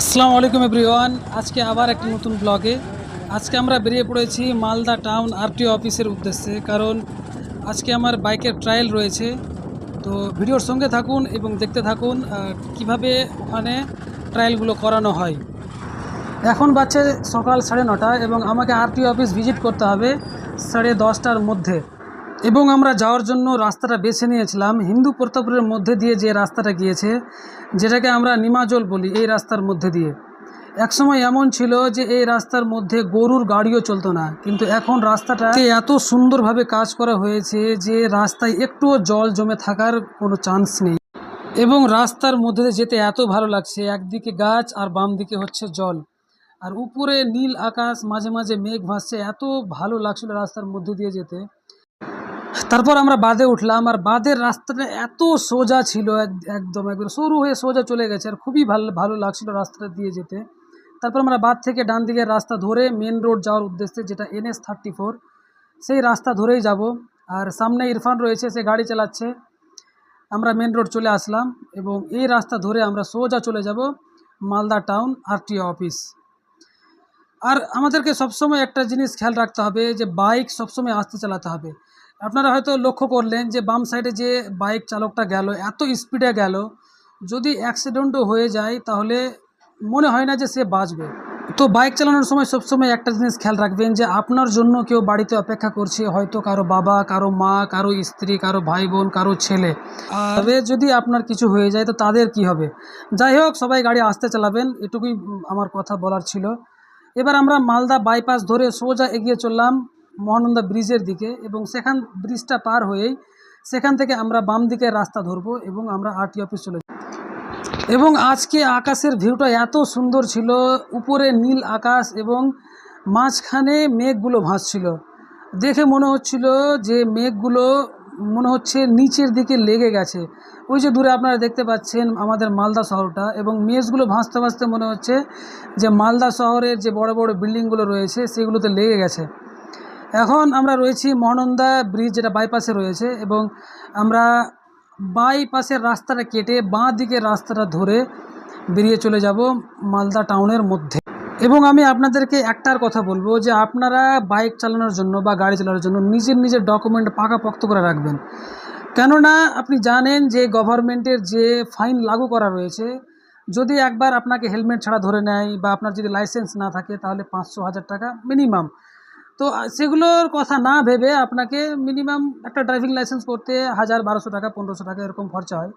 আসসালামু আলাইকুম এভরিওয়ান। আজকে আবার একটি নতুন ব্লগে। আজকে আমরা বেরিয়ে পড়েছি মালদা টাউন আরটিও অফিসের উদ্দেশ্যে, কারণ আজকে আমার বাইকের ট্রায়াল রয়েছে। তো ভিডিওর সঙ্গে থাকুন এবং দেখতে থাকুন কীভাবে ওখানে ট্রায়ালগুলো করানো হয়। এখন বাচ্চে সকাল সাড়ে নটা এবং আমাকে আরটিও অফিস ভিজিট করতে হবে সাড়ে দশটার মধ্যে। এবং আমরা যাওয়ার জন্য রাস্তাটা বেছে নিয়েছিলাম। হিন্দু প্রতাপপুরের মধ্যে দিয়ে যে রাস্তাটা গিয়েছে, যেটাকে আমরা নিমাজল বলি এই রাস্তার মধ্যে দিয়ে। একসময় এমন ছিল যে এই রাস্তার মধ্যে গরুর গাড়িও চলতো না, কিন্তু এখন রাস্তাটা এত সুন্দরভাবে কাজ করা হয়েছে যে রাস্তায় একটুও জল জমে থাকার কোনো চান্স নেই। এবং রাস্তার মধ্যে যেতে এত ভালো লাগছে, একদিকে গাছ আর বাম দিকে হচ্ছে জল। আর উপরে নীল আকাশ, মাঝে মাঝে মেঘ ভাসছে, এত ভালো লাগছিল রাস্তার মধ্যে দিয়ে যেতে। তারপর আমরা বাদে উঠলাম, আর বাদের রাস্তাটা এত সোজা ছিল এক- একদম একবার সরু হয়ে সোজা চলে গেছে, আর খুবই ভালো ভালো লাগছিল রাস্তাটা দিয়ে যেতে। তারপর আমরা বাদ থেকে ডান দিকের রাস্তা ধরে মেন রোড যাওয়ার উদ্দেশ্যে, যেটা এনএস থার্টি ফোর, সেই রাস্তা ধরেই যাব। আর সামনে ইরফান রয়েছে, সে গাড়ি চালাচ্ছে। আমরা মেন রোড চলে আসলাম, এবং এই রাস্তা ধরে আমরা সোজা চলে যাব মালদা টাউন আরটিও অফিস। আর আমাদেরকে সবসময় একটা জিনিস খেয়াল রাখতে হবে, যে বাইক সবসময় আস্তে চালাতে হবে। আপনারা হয়তো লক্ষ্য করলেন যে বাম সাইডে যে বাইক চালকটা গেল এত স্পিডে গেল যদি অ্যাক্সিডেন্টও হয়ে যায় তাহলে মনে হয় না যে সে বাঁচবে। তো বাইক চালানোর সময় সবসময় একটা জিনিস খেয়াল রাখবেন যে আপনার জন্য কেউ বাড়িতে অপেক্ষা করছে হয়তো কারও বাবা কারও মা কারও স্ত্রী কারও ভাই বোন কারও ছেলে। আর যদি আপনার কিছু হয়ে যায় তো তাদের কি হবে? যাই হোক সবাই গাড়ি আসতে চালাবেন এটুকুই আমার কথা বলার ছিল। এবার আমরা মালদা বাইপাস ধরে সোজা এগিয়ে চললাম। মহানন্দা ব্রিজের দিকে এবং সেখান ব্রিজটা পার হয়েই সেখান থেকে আমরা বাম দিকে রাস্তা ধরবো এবং আমরা আরটি অফিস চলে যাব। এবং আজকে আকাশের ভিউটা এত সুন্দর ছিল, উপরে নীল আকাশ এবং মাঝখানে মেঘগুলো ভাসছিল। দেখে মনে হচ্ছিল যে মেঘগুলো মনে হচ্ছে নিচের দিকে লেগে গেছে। ওই যে দূরে আপনারা দেখতে পাচ্ছেন আমাদের মালদা শহরটা এবং মেঘগুলো ভাসতে ভাসতে মনে হচ্ছে যে মালদা শহরের যে বড় বড় বিল্ডিংগুলো রয়েছে সেগুলোতে লেগে গেছে। এখন আমরা রয়েছি মহানন্দা ব্রিজ যেটা বাইপাসে রয়েছে এবং আমরা বাইপাসের রাস্তাটা কেটে বাঁ দিকের রাস্তাটা ধরে বেরিয়ে চলে যাব মালদা টাউনের মধ্যে। এবং আমি আপনাদেরকে একটার কথা বলব যে আপনারা বাইক চালানোর জন্য বা গাড়ি চালানোর জন্য নিজের নিজের ডকুমেন্ট পাকাপোক্ত করে রাখবেন। কেননা আপনি জানেন যে গভর্নমেন্টের যে ফাইন লাগু করা রয়েছে, যদি একবার আপনাকে হেলমেট ছাড়া ধরে নেয় বা আপনার যদি লাইসেন্স না থাকে তাহলে পাঁচশো হাজার টাকা মিনিমাম তো সেগুলোর কথা না ভেবে আপনাকে মিনিমাম একটা ড্রাইভিং লাইসেন্স করতে হাজার বারোশো টাকা, পনেরোশো টাকা এরকম খরচা হয়।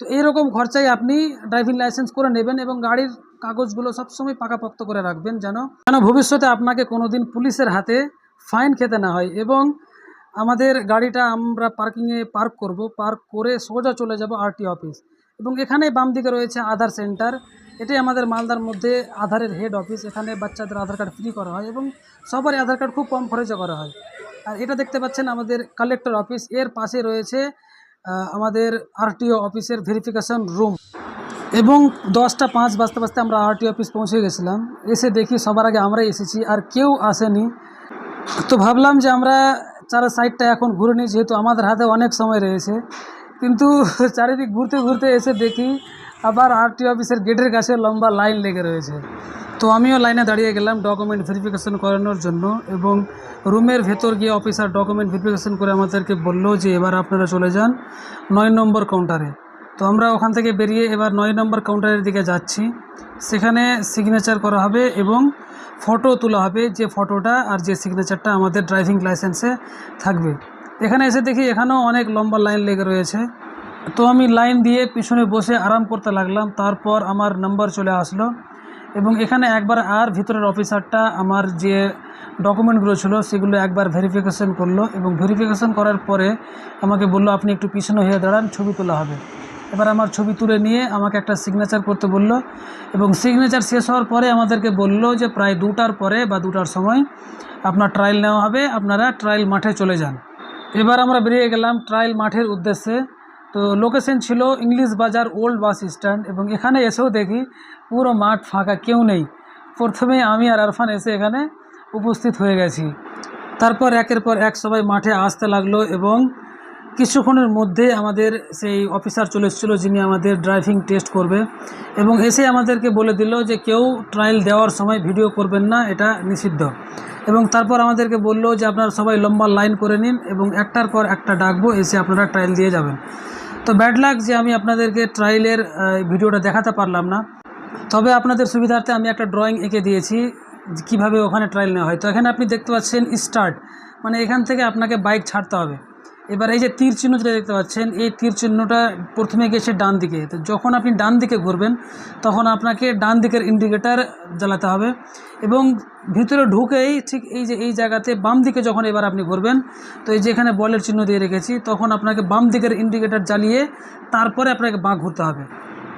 তো এইরকম খরচায় আপনি ড্রাইভিং লাইসেন্স করে নেবেন এবং গাড়ির কাগজগুলো সবসময় পাকাপোক্ত করে রাখবেন যেন যেন ভবিষ্যতে আপনাকে কোনো দিন পুলিশের হাতে ফাইন খেতে না হয় এবং আমাদের গাড়িটা আমরা পার্কিংয়ে পার্ক করব, পার্ক করে সোজা চলে যাব আরটি অফিস। এবং এখানে বাম দিকে রয়েছে আধার সেন্টার। এটাই আমাদের মালদার মধ্যে আধারের হেড অফিস এখানে বাচ্চাদের আধার কার্ড ফ্রি করা হয় এবং সবারই আধার কার্ড খুব কম খরচে করা হয়। আর এটা দেখতে পাচ্ছেন আমাদের কালেক্টর অফিস এর পাশে রয়েছে আমাদের আরটিও অফিসের ভেরিফিকেশন রুম এবং দশটা পাঁচ বাজতে বাজতে আমরা আরটি অফিস পৌঁছে গেছিলাম। এসে দেখি সবার আগে আমরাই এসেছি, আর কেউ আসেনি। তো ভাবলাম যে আমরা চারা সাইডটা এখন ঘুরে নিই, যেহেতু আমাদের হাতে অনেক সময় রয়েছে। কিন্তু চারিদিক ঘুরতে ঘুরতে এসে দেখি আবার আরটি অফিসের গেটের কাছে লম্বা লাইন লেগে রয়েছে। তো আমিও লাইনে দাঁড়িয়ে গেলাম ডকুমেন্ট ভেরিফিকেশন করানোর জন্য এবং রুমের ভেতর গিয়ে অফিসার ডকুমেন্ট ভেরিফিকেশন করে আমাদেরকে বলল যে এবার আপনারা চলে যান নয় নম্বর কাউন্টারে তো আমরা ওখান থেকে বেরিয়ে এবার নয় নম্বর কাউন্টারের দিকে যাচ্ছি। সেখানে সিগনেচার করা হবে এবং ফটো তোলা হবে যে ফটোটা আর যে সিগনেচারটা আমাদের ড্রাইভিং লাইসেন্সে থাকবে। এখানে এসে দেখি এখানেও অনেক লম্বা লাইন লেগে রয়েছে। তো আমি লাইন দিয়ে পিছনে বসে আরাম করতে লাগলাম। তারপর আমার নাম্বার চলে আসলো এবং এখানে একবার আর ভিতরের অফিসারটা আমার যে ডকুমেন্টগুলো ছিল সেগুলো একবার ভেরিফিকেশন করল এবং ভেরিফিকেশন করার পরে আমাকে বলল, আপনি একটু পিছনে হয়ে দাঁড়ান, ছবি তোলা হবে। এবার আমার ছবি তুলে নিয়ে আমাকে একটা সিগনেচার করতে বলল এবং সিগনেচার শেষ হওয়ার পরে আমাদেরকে বলল যে, প্রায় দুটার পরে বা দুটার সময় আপনার ট্রায়াল নেওয়া হবে, আপনারা ট্রায়াল মাঠে চলে যান। এবার আমরা বেরিয়ে গেলাম ট্রায়াল মাঠের উদ্দেশ্যে। তো লোকেশন ছিল ইংলিশ বাজার ওল্ড বাস স্ট্যান্ড এবং এখানে এসেও দেখি পুরো মাঠ ফাঁকা, কেউ নেই। প্রথমে আমি আর আরফান এসে এখানে উপস্থিত হয়ে গেছি। তারপর একের পর এক সবাই মাঠে আসতে লাগল এবং কিছুক্ষণের মধ্যে আমাদের সেই অফিসার চলে এসেছিল যিনি আমাদের ড্রাইভিং টেস্ট করবে এবং এসে আমাদেরকে বলে দিল যে কেউ ট্রায়াল দেওয়ার সময় ভিডিও করবেন না, এটা নিষিদ্ধ। এবং তারপর আমাদেরকে বলল যে আপনারা সবাই লম্বা লাইন করে নিন এবং একটার পর একটা ডাকবো, এসে আপনারা ট্রায়াল দিয়ে যাবেন। তো ব্যাড লাক যে আমি আপনাদেরকে ট্রায়ালের ভিডিওটা দেখাতে পারলাম না। তবে আপনাদের সুবিধার্থে আমি একটা ড্রয়িং এঁকে দিয়েছি কীভাবে ওখানে ট্রায়াল নেওয়া হয়। তো এখানে আপনি দেখতে পাচ্ছেন স্টার্ট মানে এখান থেকে আপনাকে বাইক ছাড়তে হবে। এবার এই যে তীর চিহ্ন যেটা দেখতে পাচ্ছেন, এই তীর চিহ্নটা প্রথমে গেছে ডান দিকে। তো যখন আপনি ডান দিকে ঘুরবেন, তখন আপনাকে ডান দিকের ইন্ডিকেটার জ্বালাতে হবে এবং ভিতরে ঢুকেই ঠিক এই যে, এই জায়গাতে বাম দিকে যখন এবার আপনি ঘুরবেন, তো এই যেখানে বলের চিহ্ন দিয়ে রেখেছি, তখন আপনাকে বাম দিকের ইন্ডিকেটার জ্বালিয়ে তারপরে আপনাকে বাঁ ঘুরতে হবে।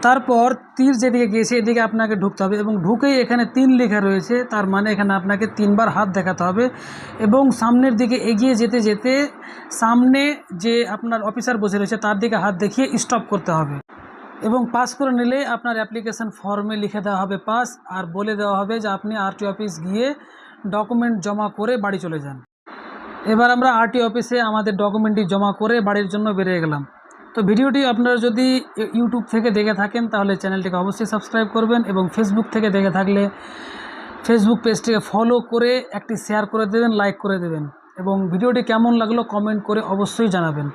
তারপর তীর যেদিকে গিয়েছে, এদিকে আপনাকে ঢুকতে হবে এবং ঢুকেই এখানে তিন লেখা রয়েছে। তার মানে এখানে আপনাকে তিনবার হাত দেখাতে হবে এবং সামনের দিকে এগিয়ে যেতে যেতে সামনে যে আপনার অফিসার বসে রয়েছে, তার দিকে হাত দেখিয়ে স্টপ করতে হবে এবং পাস করে নিলে আপনার অ্যাপ্লিকেশন ফর্মে লিখে দেওয়া হবে পাস আর বলে দেওয়া হবে যে আপনি আরটি অফিস গিয়ে ডকুমেন্ট জমা করে বাড়ি চলে যান। এবার আমরা আরটি অফিসে আমাদের ডকুমেন্টটি জমা করে বাড়ির জন্য বেরিয়ে গেলাম। তো ভিডিওটি আপনারা যদি ইউটিউব থেকে দেখে থাকেন, তাহলে চ্যানেলটিকে অবশ্যই সাবস্ক্রাইব করবেন এবং ফেসবুক থেকে দেখে থাকলে ফেসবুক পেজটিকে ফলো করে একটি শেয়ার করে দেবেন লাইক করে দেবেন এবং ভিডিওটি কেমন লাগল কমেন্ট করে অবশ্যই জানাবেন।